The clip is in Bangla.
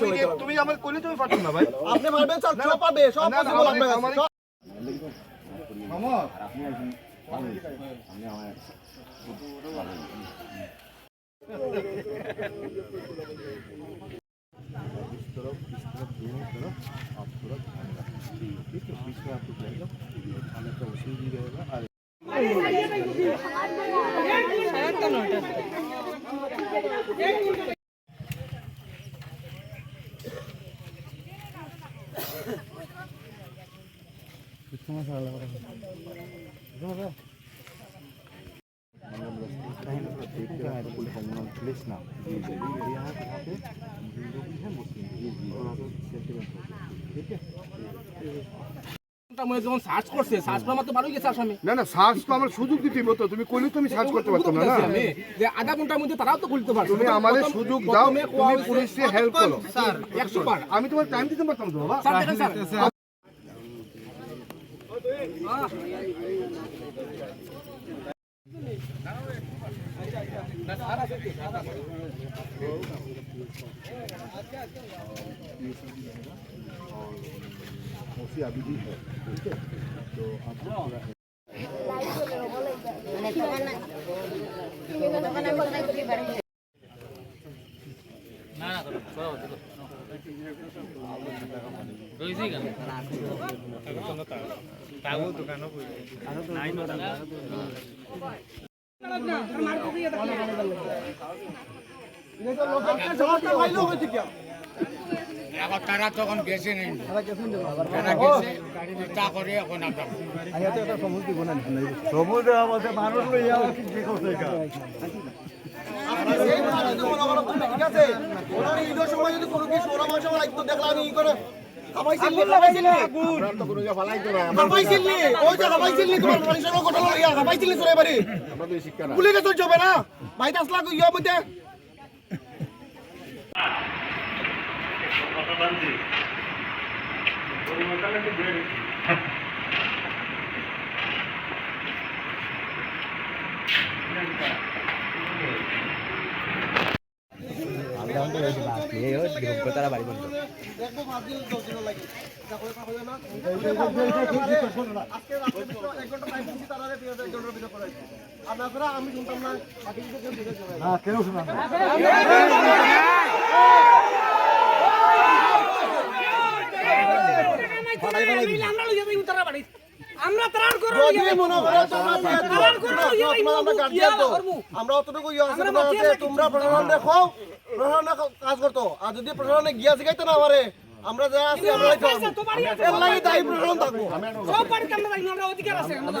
তুমি- তুমি আমার কইলে তুমি পারছ না ভাই। আপনি মারবেন পাবে সব না, না, possible আমার- प्लेस नाम यहाँ यहाँ पे हिंदू भी है मुस्लिम भी है ठीक है? যখন সার্চ করছে সার্চ করার মতো গেছে আসামি। না না সার্চ তো আমার সুযোগ দিতে হতো তুমি কইলে তো আমি সার্চ করতে পারতাম না যে আধা ঘণ্টার মধ্যে তারাও তো খুলতে পারছে। তুমি আমাদের সুযোগ দাও তুমি পুলিশকে হেল্প করো। স্যার একশো বার। আমি তোমার টাইম দিতে পারতাম তো বাবা? স্যার দেখেন স্যার। সমস্যা পাইলো হয়েছে কি এখন তারা তখন গেছে নেই তারা গেছে তা করে এখন আমরা মনে করো তুমি ঠিক আছে? ওনার ঈদের সময় যদি কোনো কিছু ওরা মাসে আমার একটু দেখলাম ই করে পুলিশে না বাইতে আসলা ইয়া মধ্যে। তারা করাইছে আর আমি শুনতাম না। কেউ দিতে চলে যায়। আমরা তার করব যদি মনে করো তোমরা বিয়ে দিও, তোমরা তোমরা আমরা guardian তো। আমরা অতটুকু ইয়ে আছে তোমরা তোমরা প্রশাসন দেখো প্রশাসনে কাজ করতো। আর যদি প্রশাসনে গিয়া শিখাইতো না আমারে আমরা যারা আছি আমরা এর লাগে দায়ী প্রশাসন থাকব। সব বাড়িতে আমরা যাই আমরা অধিকার আছে আমরা